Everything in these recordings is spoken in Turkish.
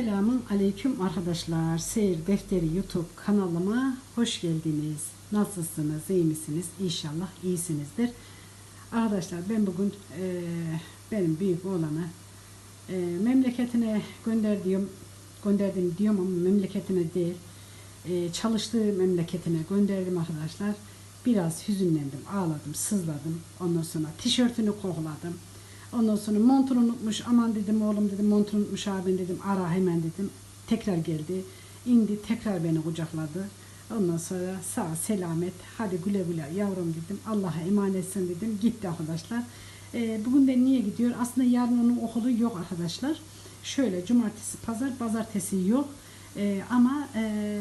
Selamun Aleyküm arkadaşlar. Seyir Defteri YouTube kanalıma hoş geldiniz. Nasılsınız? iyi misiniz? İnşallah iyisinizdir. Arkadaşlar ben bugün e, benim büyük oğlanı e, memleketine gönderdiğim gönderdim diyorum ama memleketine değil e, çalıştığı memleketine gönderdim arkadaşlar. Biraz hüzünlendim, ağladım, sızladım. Ondan sonra tişörtünü kokladım. Ondan sonra montunu unutmuş. Aman dedim oğlum dedim montunu unutmuş abin dedim. Ara hemen dedim. Tekrar geldi. indi tekrar beni kucakladı. Ondan sonra sağ selamet hadi güle güle yavrum dedim. Allah'a emanetsin dedim. Gitti arkadaşlar. Ee, bugün de niye gidiyor? Aslında yarın onun okulu yok arkadaşlar. Şöyle cumartesi pazar pazartesi yok. Ee, ama e,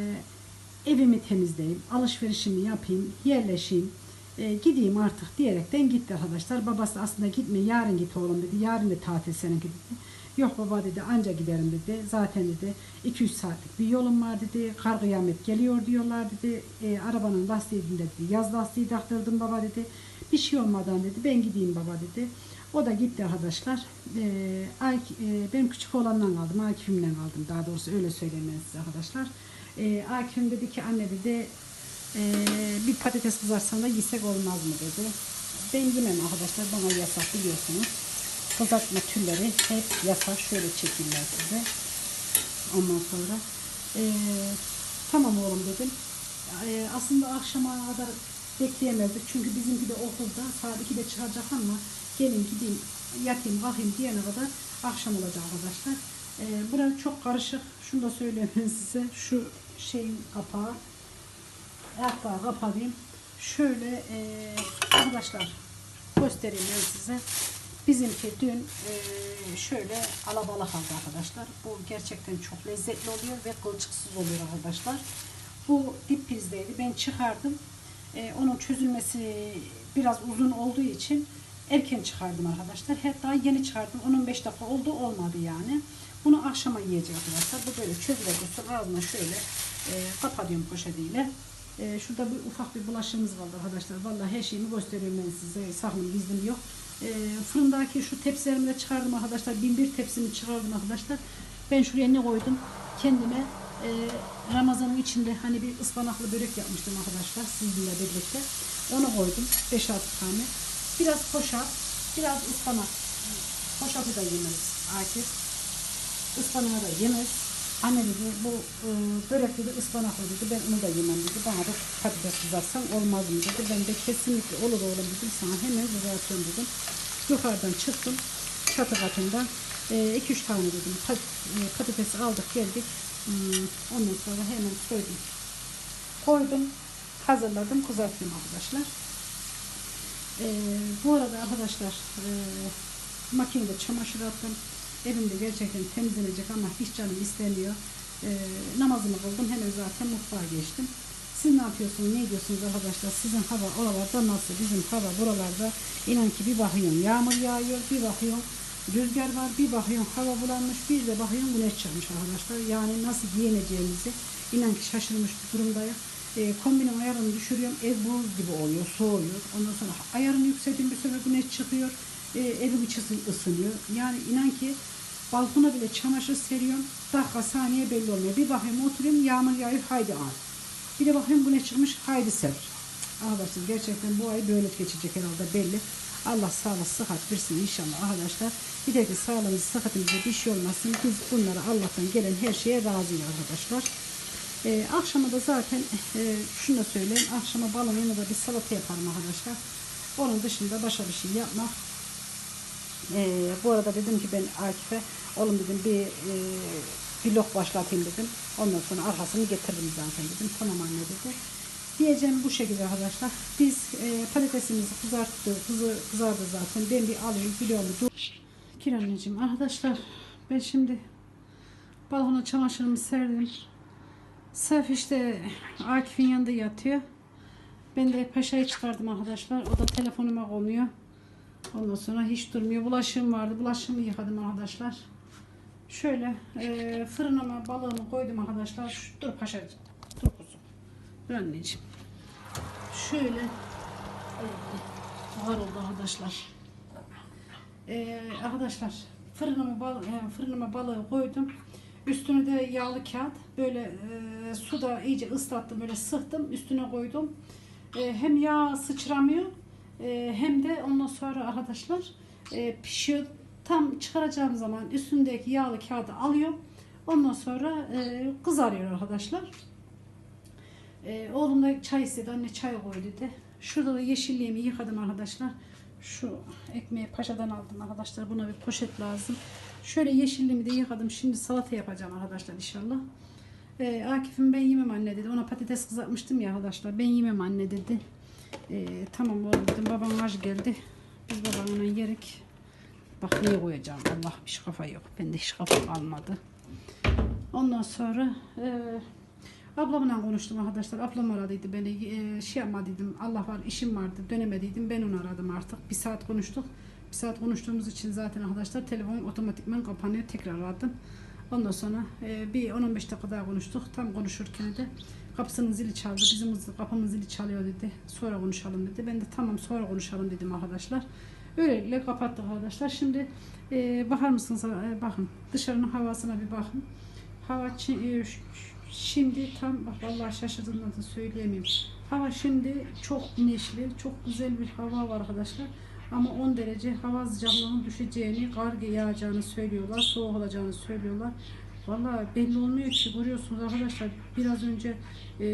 evimi temizleyeyim, alışverişimi yapayım, yerleşeyim, e, gideyim artık diyerekten gitti arkadaşlar. Babası aslında gitme yarın git oğlum dedi. Yarın da tatil seninki dedi. Yok baba dedi anca giderim dedi. Zaten dedi 2-3 saatlik bir yolum var dedi. Kar kıyamet geliyor diyorlar dedi. E, arabanın lastiğini dedi. Yaz lastiği taktırdım baba dedi. Bir şey olmadan dedi ben gideyim baba dedi. O da gitti arkadaşlar. E, Ak- e, benim küçük olandan kaldım. Akif'imden kaldım. Daha doğrusu öyle size arkadaşlar. E, Akif'im dedi ki anne dedi ee, bir patates kızarsan da yesek olmaz mı dedi. Ben yemem arkadaşlar bana yasak biliyorsunuz. Kızartma türleri hep yasak. Şöyle çekeyim ben size. Ondan sonra ee, tamam oğlum dedim. Ee, aslında akşama kadar bekleyemezdik. Çünkü bizimki de okulda saat 2'de çıkacak ama gelin gideyim yatayım kalkayım diyene kadar akşam olacak arkadaşlar. Ee, burası çok karışık. Şunu da söyleyeyim size. Şu şeyin kapağı ayakları kapatayım. Şöyle e, arkadaşlar göstereyim ben size. Bizimki dün e, şöyle alabalık aldı arkadaşlar. Bu gerçekten çok lezzetli oluyor ve kılçıksız oluyor arkadaşlar. Bu dip pizdeydi. Ben çıkardım. E, onun çözülmesi biraz uzun olduğu için erken çıkardım arkadaşlar. Hatta yeni çıkardım. 10-15 dakika oldu olmadı yani. Bunu akşama yiyeceğiz arkadaşlar. Bu böyle çözüle dursun. Ağzına şöyle e, kapatıyorum poşetiyle. Ee, şurada bir ufak bir bulaşığımız kaldı arkadaşlar. Vallahi her şeyimi gösteriyorum ben size. Saklım gizlim yok. Ee, fırındaki şu tepsilerimi de çıkardım arkadaşlar. Bin bir tepsimi çıkardım arkadaşlar. Ben şuraya ne koydum? Kendime e, Ramazan'ın içinde hani bir ıspanaklı börek yapmıştım arkadaşlar. Sizinle birlikte. Onu koydum. 5-6 tane. Biraz poşat. Biraz ıspanak. Poşatı da yemez Akif. Ispanağı da yemez. Anne dedi bu e, börek dedi ıspanaklı dedi ben onu da yemem dedi. Bana da patates kızarsan olmaz mı dedi. Ben de kesinlikle olur oğlum dedim sana hemen kızartıyorum dedim. Yukarıdan çıktım çatı katından 2-3 tane dedim pat, e, patates aldık geldik. Hmm, ondan sonra hemen koydum. Koydum hazırladım kızartıyorum arkadaşlar. E, bu arada arkadaşlar e, makinede çamaşır attım. Evimde gerçekten temizlenecek ama hiç canım istemiyor. Ee, namazımı kıldım hemen zaten mutfağa geçtim. Siz ne yapıyorsunuz, ne ediyorsunuz arkadaşlar? Sizin hava oralarda nasıl? Bizim hava buralarda inan ki bir bakıyorsun yağmur yağıyor, bir bakıyorsun rüzgar var, bir bakıyorsun hava bulanmış, bir de bakıyorsun güneş çıkmış arkadaşlar. Yani nasıl giyineceğimizi inan ki şaşırmış durumdayım. E, kombinin ayarını düşürüyorum, ev buz gibi oluyor, soğuyor. Ondan sonra ayarını yükseltiyorum, bir sefer güneş çıkıyor, e, evin içi ısınıyor. Yani inan ki balkona bile çamaşır seriyorum, dakika saniye belli olmuyor. Bir bakayım oturuyorum, yağmur yağıyor, haydi al. Bir de bakayım güneş çıkmış, haydi ser. Arkadaşlar gerçekten bu ay böyle geçecek herhalde belli. Allah sağlık sıhhat versin inşallah arkadaşlar. Bir de ki sağlığımız sıhhatimize bir şey olmasın. Biz bunlara Allah'tan gelen her şeye razıyız arkadaşlar. Ee, akşama da zaten e, şunu da söyleyeyim. Akşama balon yanında bir salata yaparım arkadaşlar. Onun dışında başka bir şey yapmak. Ee, bu arada dedim ki ben Akif'e oğlum dedim bir e, vlog başlatayım dedim. Ondan sonra arkasını getiririm zaten dedim. Tamam anne dedi. Diyeceğim bu şekilde arkadaşlar. Biz e, patatesimizi kızarttı, kızı, kızardı zaten. Ben bir alayım vlogumu dur. Gir anneciğim. Arkadaşlar ben şimdi balkona çamaşırımı serdim. Sef işte Akif'in yanında yatıyor. Ben de paşayı çıkardım arkadaşlar. O da telefonuma konuyor. Ondan sonra hiç durmuyor. Bulaşığım vardı. Bulaşığımı yıkadım arkadaşlar. Şöyle e, fırınıma balığımı koydum arkadaşlar. Şu, dur paşacığım. Dur kuzum. Dur anneciğim. Şöyle var oldu arkadaşlar. E, arkadaşlar fırınıma, bal, e, fırınıma balığı koydum. Üstüne de yağlı kağıt. Böyle e, suda iyice ıslattım. Böyle sıktım. Üstüne koydum. E, hem yağ sıçramıyor e, hem de ondan sonra arkadaşlar e, pişiyor. Tam çıkaracağım zaman üstündeki yağlı kağıdı alıyorum. Ondan sonra e, kızarıyor arkadaşlar. E, oğlum da çay istedi. Anne çay koy dedi. Şurada da yeşilliğimi yıkadım arkadaşlar. Şu ekmeği paşadan aldım arkadaşlar. Buna bir poşet lazım. Şöyle yeşilliğimi de yıkadım. Şimdi salata yapacağım arkadaşlar inşallah. E, Akif'im ben yemem anne dedi. Ona patates kızartmıştım ya arkadaşlar. Ben yemem anne dedi. E, tamam oğlum dedim. Babam aç geldi. Biz babamla yerik. Bak neye koyacağım. Allah hiç kafa yok. Bende hiç kafa kalmadı. Ondan sonra e, ablamla konuştum arkadaşlar. Ablam aradıydı beni. E, şey yapmadıydım. Allah var işim vardı. Dönemediydim. Ben onu aradım artık. Bir saat konuştuk. Bir saat konuştuğumuz için zaten arkadaşlar telefon otomatikman kapanıyor. Tekrar aradım. Ondan sonra e, bir 10-15 dakika daha konuştuk. Tam konuşurken de kapısının zili çaldı. Bizim kapımın zili çalıyor dedi. Sonra konuşalım dedi. Ben de tamam sonra konuşalım dedim arkadaşlar. Öylelikle kapattık arkadaşlar. Şimdi e, bakar mısınız? E, bakın dışarının havasına bir bakın. Hava e, şimdi tam bak vallahi şaşırdığımdan da söyleyemeyim. Hava şimdi çok güneşli, çok güzel bir hava var arkadaşlar. Ama 10 derece hava sıcaklığının düşeceğini, kar yağacağını söylüyorlar, soğuk olacağını söylüyorlar. Vallahi belli olmuyor ki görüyorsunuz arkadaşlar biraz önce e,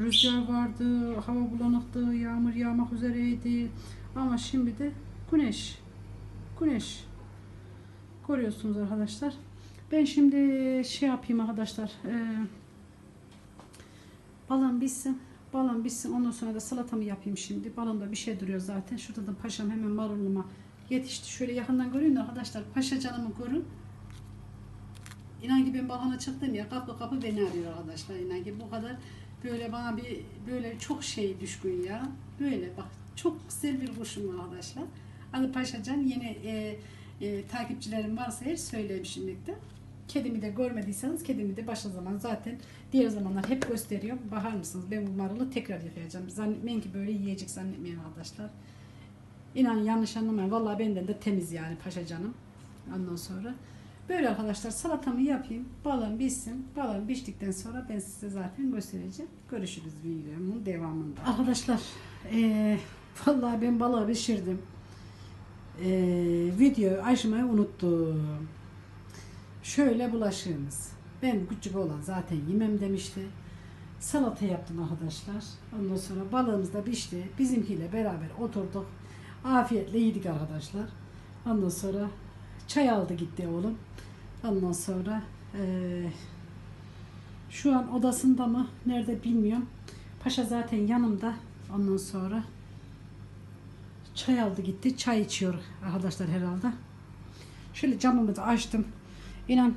rüzgar vardı, hava bulanıktı, yağmur yağmak üzereydi. Ama şimdi de güneş. Güneş. Görüyorsunuz arkadaşlar. Ben şimdi şey yapayım arkadaşlar. E, balon bitsin. Balon bitsin. Ondan sonra da salatamı yapayım şimdi. Balonda bir şey duruyor zaten. Şurada da paşam hemen maruluma yetişti. Şöyle yakından görün arkadaşlar. Paşa canımı görün. İnan ki ben balona çıktım ya kapı kapı beni arıyor arkadaşlar. İnan ki bu kadar böyle bana bir böyle çok şey düşkün ya. Böyle bak çok güzel bir kuşum arkadaşlar. Adı Paşacan yeni e, e, takipçilerim varsa eğer söyleyeyim şimdilikte. Kedimi de görmediyseniz kedimi de başka zaman zaten diğer zamanlar hep gösteriyorum. Bakar mısınız ben bu marulu tekrar yıkayacağım. Zannetmeyin ki böyle yiyecek zannetmeyin arkadaşlar. İnan yanlış anlamayın. Vallahi benden de temiz yani paşa canım. Ondan sonra böyle arkadaşlar salatamı yapayım. Balım bitsin. Balım piştikten sonra ben size zaten göstereceğim. Görüşürüz videomun devamında. Arkadaşlar eee vallahi ben balığı pişirdim. Eee videoyu açmayı unuttum. Şöyle bulaşığımız. Ben küçük olan zaten yemem demişti. Salata yaptım arkadaşlar. Ondan sonra balığımız da pişti. Bizimkiyle beraber oturduk. Afiyetle yedik arkadaşlar. Ondan sonra çay aldı gitti oğlum. Ondan sonra eee, şu an odasında mı? Nerede bilmiyorum. Paşa zaten yanımda. Ondan sonra çay aldı gitti. Çay içiyor arkadaşlar herhalde. Şöyle camımı da açtım. İnan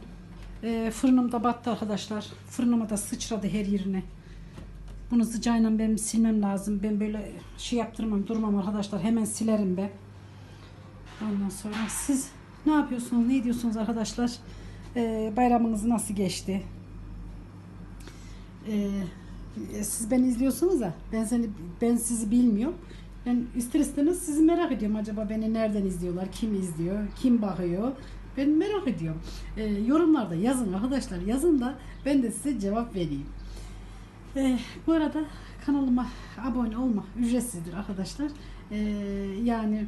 e, fırınım da battı arkadaşlar. Fırınıma da sıçradı her yerine. Bunu sıcağıyla ben silmem lazım. Ben böyle şey yaptırmam durmam arkadaşlar. Hemen silerim ben. Ondan sonra siz ne yapıyorsunuz? Ne ediyorsunuz arkadaşlar? E, bayramınız nasıl geçti? E, siz beni izliyorsunuz da ben seni ben sizi bilmiyorum. Ben ister istemez sizi merak ediyorum. Acaba beni nereden izliyorlar? Kim izliyor? Kim bakıyor? Ben merak ediyorum. Ee, yorumlarda yazın arkadaşlar. Yazın da ben de size cevap vereyim. Ee, bu arada kanalıma abone olma ücretsizdir arkadaşlar. Ee, yani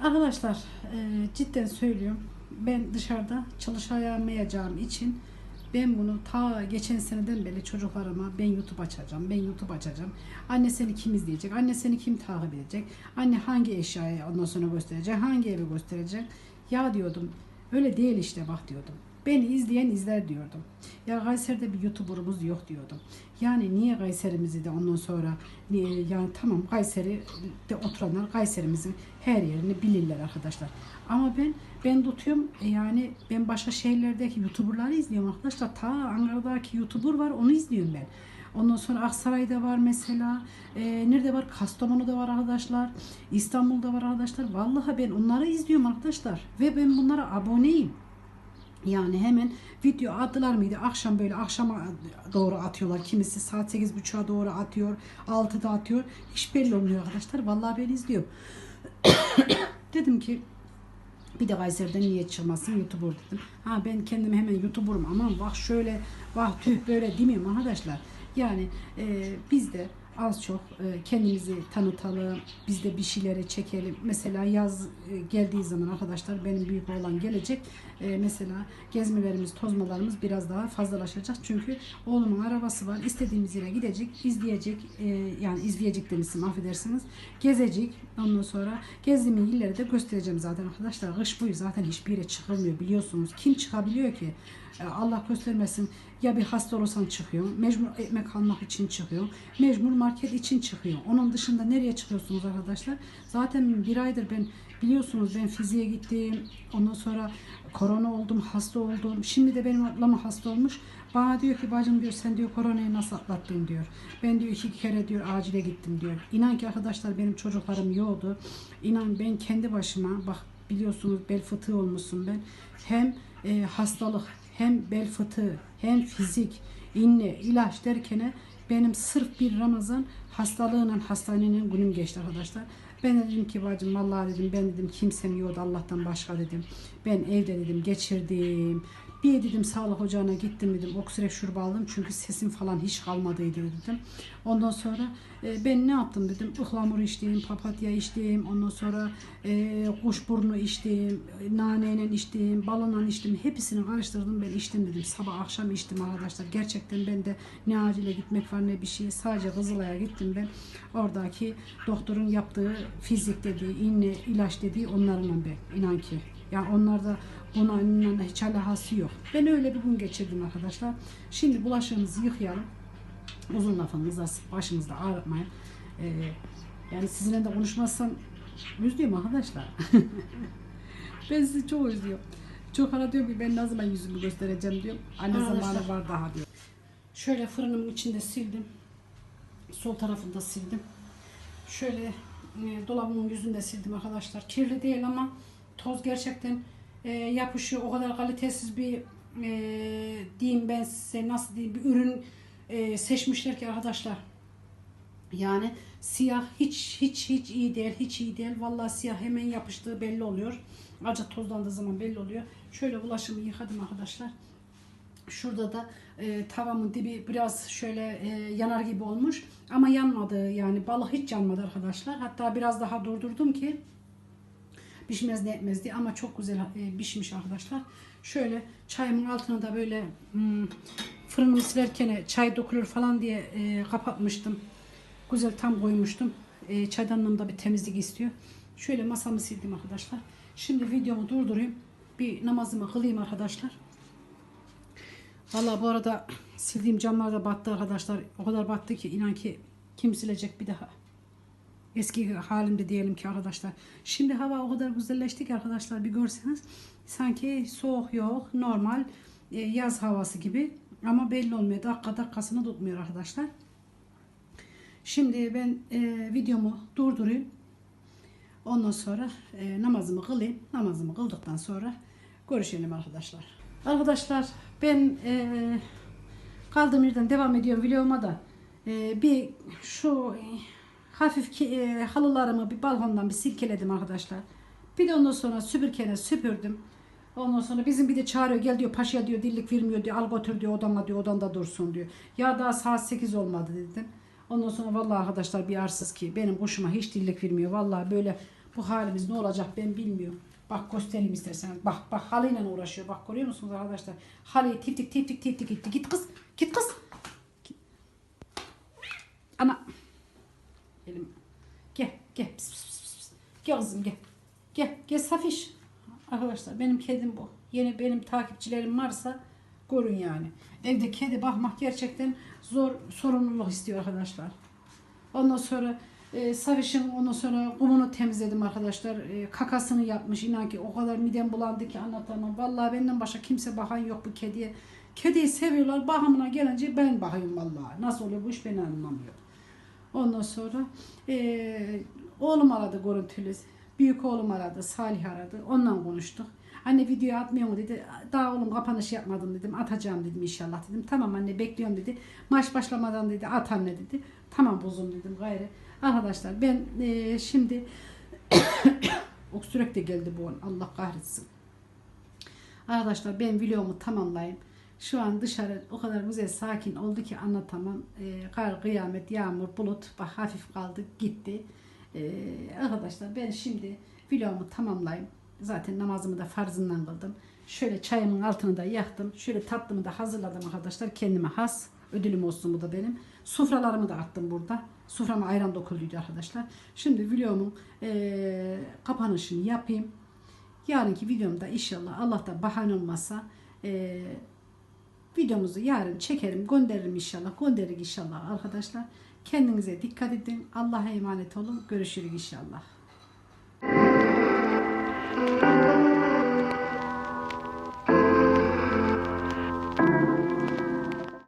arkadaşlar e, cidden söylüyorum. Ben dışarıda çalışamayacağım için ben bunu ta geçen seneden beri çocuklarıma ben YouTube açacağım, ben YouTube açacağım. Anne seni kim izleyecek, anne seni kim takip edecek, anne hangi eşyayı ondan sonra gösterecek, hangi evi gösterecek. Ya diyordum öyle değil işte bak diyordum. Beni izleyen izler diyordum. Ya Kayseri'de bir YouTuber'ımız yok diyordum. Yani niye Kayseri'mizi de ondan sonra niye, yani tamam Kayseri'de oturanlar Kayseri'mizin her yerini bilirler arkadaşlar. Ama ben ben tutuyorum e, yani ben başka şehirlerdeki YouTuber'ları izliyorum arkadaşlar. Ta Ankara'daki YouTuber var onu izliyorum ben. Ondan sonra Aksaray'da var mesela. E, nerede var? Kastamonu'da var arkadaşlar. İstanbul'da var arkadaşlar. Vallahi ben onları izliyorum arkadaşlar. Ve ben bunlara aboneyim. Yani hemen video attılar mıydı? Akşam böyle akşama doğru atıyorlar. Kimisi saat 8.30'a doğru atıyor. 6'da atıyor. Hiç belli olmuyor arkadaşlar. Vallahi ben izliyorum. Dedim ki Bir de Kayseri'den niye çıkmasın YouTuber dedim. Ha ben kendim hemen YouTuber'ım aman vah şöyle vah tüh böyle demiyorum arkadaşlar. Yani e, biz de az çok e, kendimizi tanıtalım. Biz de bir şeyleri çekelim. Mesela yaz e, geldiği zaman arkadaşlar benim büyük oğlan gelecek. E, mesela gezmelerimiz, tozmalarımız biraz daha fazlalaşacak. Çünkü oğlumun arabası var. İstediğimiz yere gidecek, izleyecek. yani izleyecek demişim affedersiniz. Gezecek. Ondan sonra gezdiğim illeri de göstereceğim zaten arkadaşlar. Kış boyu zaten hiçbir yere çıkılmıyor biliyorsunuz. Kim çıkabiliyor ki? Allah göstermesin ya bir hasta olursan çıkıyor, mecbur ekmek almak için çıkıyor, mecbur market için çıkıyor. Onun dışında nereye çıkıyorsunuz arkadaşlar? Zaten bir aydır ben biliyorsunuz ben fiziğe gittim, ondan sonra korona oldum, hasta oldum. Şimdi de benim ablam hasta olmuş. Bana diyor ki bacım diyor sen diyor koronayı nasıl atlattın diyor. Ben diyor iki kere diyor acile gittim diyor. İnan ki arkadaşlar benim çocuklarım yoktu. İnan ben kendi başıma bak biliyorsunuz bel fıtığı olmuşsun ben. Hem e, hastalık hem bel fıtığı hem fizik inne ilaç derken benim sırf bir Ramazan hastalığıyla hastanenin günüm geçti arkadaşlar. Ben de dedim ki bacım vallahi dedim ben dedim kimsem yoktu Allah'tan başka dedim. Ben evde dedim geçirdim. Bir dedim sağlık ocağına gittim dedim. Oksirek şurubu aldım çünkü sesim falan hiç kalmadıydı dedim. Ondan sonra e, ben ne yaptım dedim. Ihlamur içtim, papatya içtim. Ondan sonra e, kuşburnu içtim, naneyle içtim, balonla içtim. Hepsini karıştırdım ben içtim dedim. Sabah akşam içtim arkadaşlar. Gerçekten ben de ne acile gitmek var ne bir şey. Sadece Kızılay'a gittim ben. Oradaki doktorun yaptığı fizik dediği, iğne, ilaç dediği onlarla ben. inan ki. Yani onlarda buna onunla hiç alakası yok. Ben öyle bir gün geçirdim arkadaşlar. Şimdi bulaşığımızı yıkayalım. Uzun lafın kısası başınızda ağrıtmayın. Ee, yani sizinle de konuşmazsam üzülüyorum arkadaşlar. ben sizi çok üzüyorum. Çok ara diyorum ki ben ne zaman yüzümü göstereceğim diyorum. Anne Arkadaşlar. zamanı var daha diyor. Şöyle fırınımın içinde sildim. Sol tarafında sildim. Şöyle e, dolabımın yüzünde sildim arkadaşlar. Kirli değil ama toz gerçekten e, yapışıyor. O kadar kalitesiz bir e, diyeyim ben size nasıl diyeyim bir ürün e, seçmişler ki arkadaşlar. Yani siyah hiç hiç hiç iyi değil, hiç iyi değil. Vallahi siyah hemen yapıştığı belli oluyor. Acı tozlandığı zaman belli oluyor. Şöyle bulaşımı yıkadım arkadaşlar. Şurada da e, tavamın dibi biraz şöyle e, yanar gibi olmuş. Ama yanmadı yani balık hiç yanmadı arkadaşlar. Hatta biraz daha durdurdum ki pişmez ne etmez diye ama çok güzel e, pişmiş arkadaşlar. Şöyle çayımın altına da böyle hmm, fırınımı silerken çay dökülür falan diye e, kapatmıştım. Güzel tam koymuştum. E, çaydanlığım da bir temizlik istiyor. Şöyle masamı sildim arkadaşlar. Şimdi videomu durdurayım. Bir namazımı kılayım arkadaşlar. Vallahi bu arada sildiğim camlar da battı arkadaşlar. O kadar battı ki inan ki kim silecek bir daha. Eski halimde diyelim ki arkadaşlar. Şimdi hava o kadar güzelleşti ki arkadaşlar bir görseniz. Sanki soğuk yok normal e, yaz havası gibi. Ama belli olmuyor. Dakika dakikasını tutmuyor arkadaşlar. Şimdi ben e, videomu durdurayım. Ondan sonra e, namazımı kılayım. Namazımı kıldıktan sonra görüşelim arkadaşlar. Arkadaşlar ben e, kaldığım yerden devam ediyorum videoma da. E, bir şu hafif ki, e, halılarımı bir balkondan bir silkeledim arkadaşlar. Bir de ondan sonra süpürgene süpürdüm. Ondan sonra bizim bir de çağırıyor gel diyor paşaya diyor dillik vermiyor diyor al götür diyor odana diyor odanda dursun diyor. Ya daha saat 8 olmadı dedim. Ondan sonra vallahi arkadaşlar bir arsız ki benim hoşuma hiç dillik vermiyor. Vallahi böyle bu halimiz ne olacak ben bilmiyorum. Bak göstereyim isterseniz. Bak bak halıyla uğraşıyor. Bak görüyor musunuz arkadaşlar? Halıyı tiftik tiftik tiftik gitti. Git kız. Git kız. Git. Ana. Elim. Gel gel. Pis, pis, pis, pis. Gel kızım gel. Gel gel Safiş. Arkadaşlar benim kedim bu. Yeni benim takipçilerim varsa görün yani. Evde kedi bakmak gerçekten zor sorumluluk istiyor arkadaşlar. Ondan sonra e, Saviş'in ondan sonra kumunu temizledim arkadaşlar. E, kakasını yapmış. İnan ki o kadar midem bulandı ki anlatamam. Vallahi benden başka kimse bakan yok bu kediye. Kediyi seviyorlar. Bakımına gelince ben bakayım vallahi. Nasıl oluyor bu iş ben anlamıyorum. Ondan sonra e, oğlum aradı görüntülü. Büyük oğlum aradı. Salih aradı. Onunla konuştuk. Anne video atmıyor mu dedi. Daha oğlum kapanış yapmadım dedim. Atacağım dedim inşallah dedim. Tamam anne bekliyorum dedi. Maç başlamadan dedi at anne dedi. Tamam buzum dedim gayrı. Arkadaşlar ben e, şimdi Öksürek de geldi bu an. Allah kahretsin. Arkadaşlar ben videomu tamamlayayım. Şu an dışarı o kadar güzel sakin oldu ki anlatamam. Ee, kar, kıyamet, yağmur, bulut bak hafif kaldı gitti. Ee, arkadaşlar ben şimdi videomu tamamlayayım. Zaten namazımı da farzından kıldım. Şöyle çayımın altını da yaktım. Şöyle tatlımı da hazırladım arkadaşlar. Kendime has. Ödülüm olsun bu da benim. Sufralarımı da attım burada. Suframa ayran dokulduydu arkadaşlar. Şimdi videomun eee, kapanışını yapayım. Yarınki videomda inşallah Allah da bahane olmasa eee, videomuzu yarın çekerim gönderirim inşallah. Gönderirik inşallah arkadaşlar. Kendinize dikkat edin. Allah'a emanet olun. Görüşürüz inşallah.